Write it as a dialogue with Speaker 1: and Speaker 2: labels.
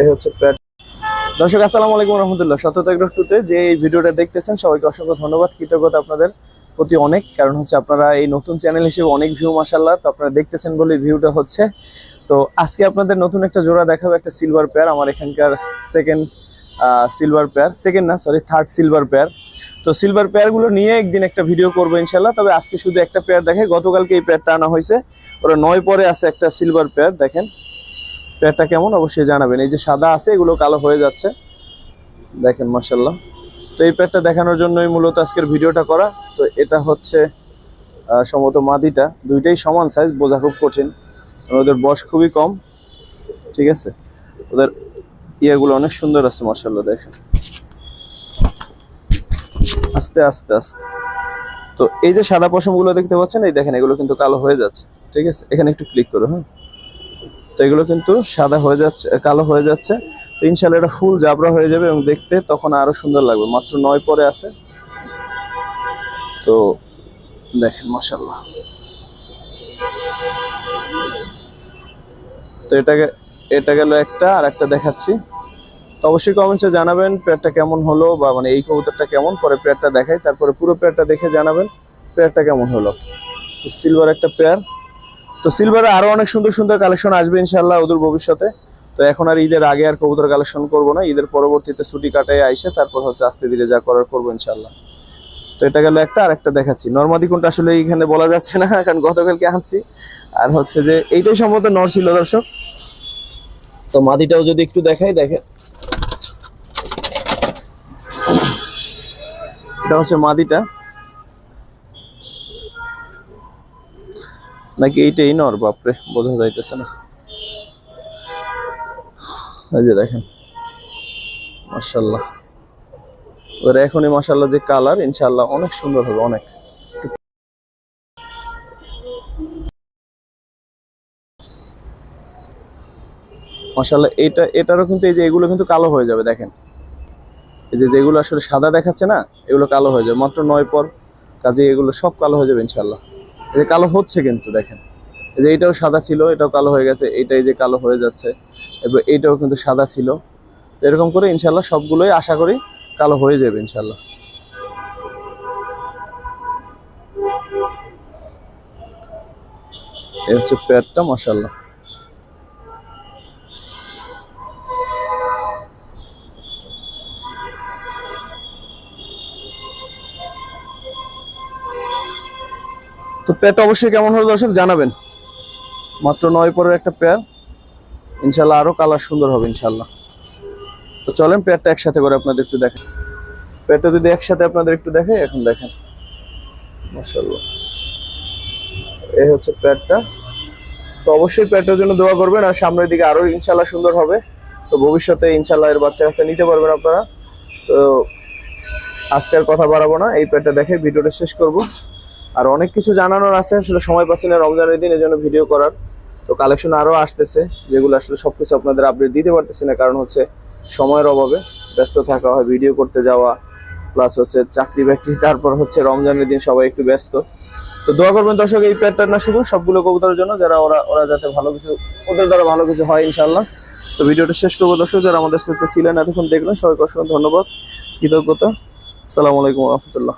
Speaker 1: এই হচ্ছে দর্শক, আসসালামু আলাইকুম রহমতুল্লাহ। সত্যতা টুতে যে এই ভিডিওটা দেখতেছেন, সবাইকে অসংখ্য ধন্যবাদ। কৃতজ্ঞতা আপনাদের প্রতি অনেক। কারণ হচ্ছে আপনারা এই নতুন চ্যানেল হিসেবে অনেক ভিউ মাসাল্লাহ তো আপনারা দেখতেছেন বলে ভিউটা হচ্ছে। তো আজকে আপনাদের নতুন একটা জোড়া দেখাবো, একটা সিলভার পেয়ার আমার এখানকার সেকেন্ড সিলভার পেয়ার সেকেন্ড না সরি থার্ড সিলভার পেয়ার তো সিলভার পেয়ারগুলো নিয়ে একদিন একটা ভিডিও করব ইনশাল্লাহ তবে আজকে শুধু একটা পেয়ার দেখে, গতকালকে এই পেয়ারটা আনা হয়েছে। ওরা নয় পরে আছে একটা সিলভার পেয়ার দেখেন। পেয়ারটা কেমন? অবশ্যই জানাবেন। এই যে সাদা আছে, এগুলো কালো হয়ে যাচ্ছে। দেখেন মাসাল্লাহ তো এই পেয়ারটা দেখানোর জন্যই মূলত আজকের ভিডিওটা করা। তো এটা হচ্ছে সম্ভবত মাদিটা। দুইটাই সমান সাইজ বোঝা খুব কঠিন। ওদের বয়স খুবই কম। ঠিক আছে? ওদের ইয়েগুলো অনেক সুন্দর আছে মাসাল্লাহ দেখেন। আস্তে আস্তে আস্তে। তো এই যে সাদা পশমগুলো দেখতে পাচ্ছেন, এই দেখেন, এগুলো কিন্তু কালো হয়ে যাচ্ছে। ঠিক আছে? এখানে একটু ক্লিক করো হ্যাঁ? তো এগুলো কিন্তু সাদা হয়ে যাচ্ছে, কালো হয়ে যাচ্ছে। তো ইনশাল্লাহ এটা ফুল জাবরা হয়ে যাবে এবং দেখতে তখন আরও সুন্দর লাগবে। মাত্র নয় পরে আছে। তো দেখেন মাসাল্লাহ তো এটাকে এটা গেল একটা, আর একটা দেখাচ্ছি। তো অবশ্যই কমেন্টসে জানাবেন পেয়ারটা কেমন হলো বা মানে এই কবুতরটা কেমন, পরে পেয়ারটা দেখাই। তারপরে পুরো পেয়ারটা দেখে জানাবেন পেয়ারটা কেমন হলো। সিলভার একটা পেয়ার। তো সিলভারে আরও অনেক সুন্দর সুন্দর কালেকশন আসবে ইনশাল্লাহ ওদের ভবিষ্যতে। তো এখন আর ঈদের আগে আর কবুতর কালেকশন করব না, ঈদের পরবর্তীতে ছুটি কাটায় আইসে তারপর হচ্ছে আস্তে ধীরে যা করার করব ইনশাল্লাহ তো এটা গেল একটা আর একটা দেখাচ্ছি। নর্মাদি কোনটা আসলে এইখানে বলা যাচ্ছে না, কারণ গতকালকে আনছি। আর হচ্ছে যে এইটাই সম্ভবত নর ছিল দর্শক। তো মাদিটাও যদি একটু দেখাই দেখে এটা হচ্ছে মাদিটা। নাকি এইটাই নর, বাপরে, বোঝা যাইতেছে না। এই যে দেখেন মাশাল্লাহ ওদের এখনই মাশাল্লাহ যে কালার ইনশাল্লাহ অনেক সুন্দর হবে, অনেক। মাশাল্লাহ এটা এটারও কিন্তু এই যে এগুলো কিন্তু কালো হয়ে যাবে, দেখেন। এই যে যেগুলো আসলে সাদা দেখাচ্ছে না, এগুলো কালো হয়ে যাবে, মাত্র নয় পর কাজে এগুলো সব কালো হয়ে যাবে ইনশাল্লাহ এই যে কালো হচ্ছে কিন্তু, দেখেন। এই যে এটাও সাদা ছিল, এটাও কালো হয়ে গেছে এটাই যে কালো হয়ে যাচ্ছে, এবার এইটাও কিন্তু সাদা ছিল। তো এরকম করে ইনশাল্লাহ সবগুলোই আশা করি কালো হয়ে যাবে ইনশাল্লাহ। এই হচ্ছে পেয়ারটা মাসাল্লাহ তো পেয়ারটা অবশ্যই কেমন হলো দর্শক জানাবেন। মাত্র নয় পরের একটা পেয়ার। ইনশাল্লাহ আরও কালার সুন্দর হবে ইনশাল্লাহ তো চলেন পেয়ারটা একসাথে করে আপনাদের একটু দেখেন। পেয়ারটা যদি একসাথে আপনাদের একটু দেখে, এখন দেখেন। মাশাল্লাহ এই হচ্ছে পেয়ারটা। তো অবশ্যই পেয়ারটার জন্য দোয়া করবেন আর সামনের দিকে আরও ইনশাল্লাহ সুন্দর হবে। তো ভবিষ্যতে ইনশাল্লাহ এর বাচ্চা কাছে নিতে পারবেন আপনারা। তো আজকের কথা বাড়াবো না। এই পেয়ারটা দেখে ভিডিওটা শেষ করব। আর অনেক কিছু জানানোর আছে, আসলে সময় পাচ্ছি না রমজানের দিন জন্য ভিডিও করার। তো কালেকশন আরও আসতেছে, যেগুলো আসলে সব কিছু আপনাদের আপডেট দিতে পারতেছি না, কারণ হচ্ছে সময়ের অভাবে ব্যস্ত থাকা হয় ভিডিও করতে যাওয়া প্লাস হচ্ছে চাকরি বাকরি, তারপর হচ্ছে রমজানের দিন সবাই একটু ব্যস্ত। তো দোয়া করবেন দর্শক, এই প্যাটটা না শুধু সবগুলো কবুতরের জন্য, যারা ওরা ওরা যাতে ভালো কিছু, ওদের দ্বারা ভালো কিছু হয় ইনশাল্লাহ তো ভিডিওটা শেষ করব দর্শক, যারা আমাদের সাথে ছিলেন এতক্ষণ দেখলেন, সবাইকে অসংখ্য ধন্যবাদ। কৃতজ্ঞতা। সালামু আলাইকুম রহমতুল্লাহ।